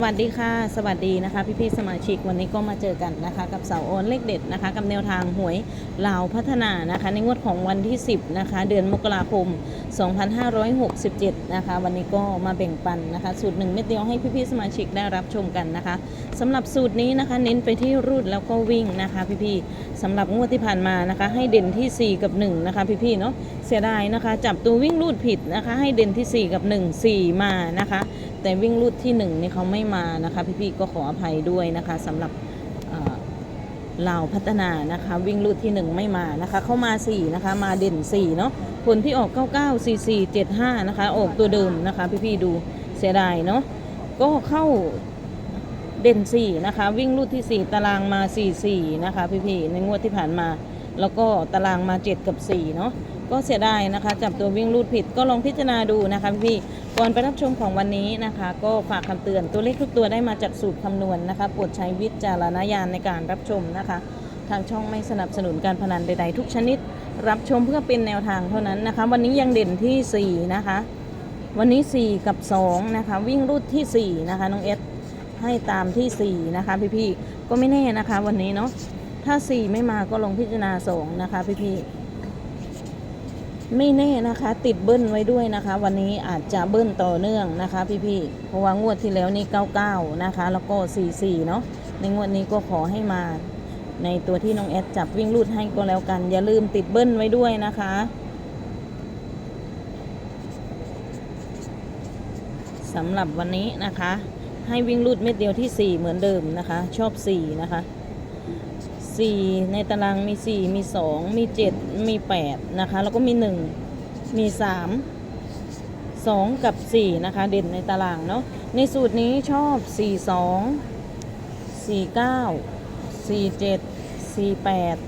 สวัสดีค่ะ สวัสดีนะคะพี่พี่ๆสมาชิกวันนี้ก็มาเจอกันนะคะ กับเสาโอนเลขเด็ดนะคะ กับแนวทางหวยลาวพัฒนานะคะ ในงวดของวันที่ 10 นะคะ เดือนมกราคม 2567 นะคะ วันนี้ก็มาแบ่งปันนะคะ สูตรหนึ่งเม็ดเดียวให้พี่พี่ๆสมาชิกได้รับชมกันนะคะสำหรับสูตรนี้นะคะ เน้นไปที่รูดแล้วก็วิ่งนะคะ พี่พี่ๆสำหรับงวดที่ผ่านมานะคะ ให้เด่นที่ 4 กับ 1 นะคะพี่พี่ๆเนาะเสียดายนะคะ จับตัววิ่งรูดผิดนะคะ ให้เด่นที่ 4 กับ 1 4 มานะคะ แต่วิ่งรูดที่หนึ่งนี่เขาไม่มานะคะ พี่ๆก็ขออภัยด้วยนะคะสำหรับเอ่าพัฒนานะคะ วิ่งรูดที่หนึ่งไม่มานะคะ เข้ามาสี่นะคะ มาเด่นสี่เนาะผลที่ออก 99 44 75 นะคะ ออกตัวเดิมนะคะ พี่ๆดูเสียดายเนาะก็เข้าเด่นสี่นะคะ วิ่งรูดที่สี่ตารางมา 4 4 นะคะ พี่ๆในงวดที่ผ่านมา แล้วก็ตารางมา 7 กับ 4 เนาะก็เสียดายนะคะ จับตัววิ่งรูดผิดก็ลองพิจารณาดูนะคะพี่ ก่อนไปรับชมของวันนี้นะคะ ก็ฝากคำเตือนตัวเลขทุกตัวได้มาจากสูตรคำนวณนะคะโปรดใช้วิจารณญาณในการรับชมนะคะ ทางช่องไม่สนับสนุนการพนันใดๆ ทุกชนิด รับชมเพื่อเป็นแนวทางเท่านั้นนะคะ วันนี้ยังเด่นที่ 4 นะคะ วันนี้ 4 กับ 2 นะคะ วิ่งรูดที่ 4 นะคะน้องเอสให้ตามที่ 4 นะคะ พี่ๆก็ไม่แน่นะคะ วันนี้เนาะถ้า 4 ไม่มาก็ลงพิจารณา2นะคะ พี่ๆ ไม่แน่นะคะ ติดเบิ้ลไว้ด้วยนะคะ วันนี้อาจจะเบิ้ลต่อเนื่องนะคะ พี่ๆเพราะว่างวดที่แล้วนี่99นะคะ แล้วก็ 44 เนาะในงวดนี้ก็ขอให้มา ในตัวที่น้องแอดจับวิ่งรูดให้ก็แล้วกัน อย่าลืมติดเบิ้ลไว้ด้วยนะคะ สำหรับวันนี้นะคะ ให้วิ่งรูดเม็ดเดียวที่ 4 เหมือนเดิมนะคะ ชอบ 4 นะคะ 4 ในตารางมี 4 มี 2 มี 7 มี 8 นะคะ แล้วก็มี 1 มี 3 2 กับ 4 นะคะ เด่นในตารางเนาะในสูตรนี้ชอบ 4 2 4 9 4 7 4 8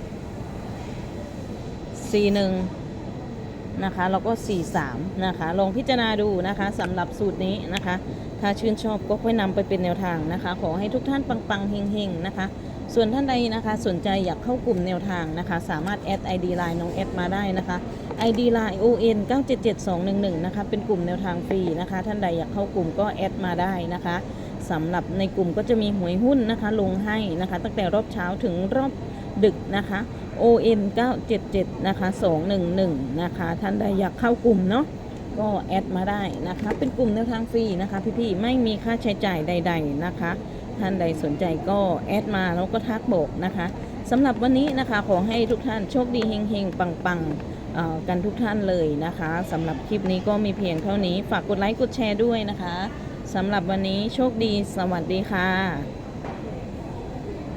4 1 นะคะ แล้วก็ 43 นะคะ ลองพิจารณาดูนะคะสำหรับสูตรนี้นะคะ ถ้าชื่นชอบก็ค่อยนำไปเป็นแนวทางนะคะ ขอให้ทุกท่านปังๆเฮงๆนะคะ ส่วนท่านใดนะคะ สนใจอยากเข้ากลุ่มแนวทางนะคะ สามารถแอด ID Line น้องแอดมาได้นะคะ ID Line ON 977211 นะคะ เป็นกลุ่มแนวทางฟรีนะคะ ท่านใดอยากเข้ากลุ่มก็แอดมาได้นะคะสำหรับในกลุ่มก็จะมีหวยหุ้นนะคะ ลงให้นะคะ ตั้งแต่รอบเช้าถึงรอบ ดึกนะคะ ON 977นะคะ211นะคะท่านใดอยากเข้ากลุ่มเนาะก็แอดมาได้นะคะ เป็นกลุ่มแนวทางฟรีนะคะพี่ๆไม่มีค่าใช้จ่ายใด ๆนะคะ ท่านใดสนใจก็แอดมาแล้วก็ทักบอกนะคะสำหรับวันนี้นะคะขอให้ทุกท่านโชคดีเฮงๆ ปังๆกันทุกท่านเลยนะคะสำหรับคลิปนี้ก็มีเพียงเท่านี้ฝากกดไลค์กดแชร์ด้วยนะคะสำหรับวันนี้โชคดีสวัสดีค่ะ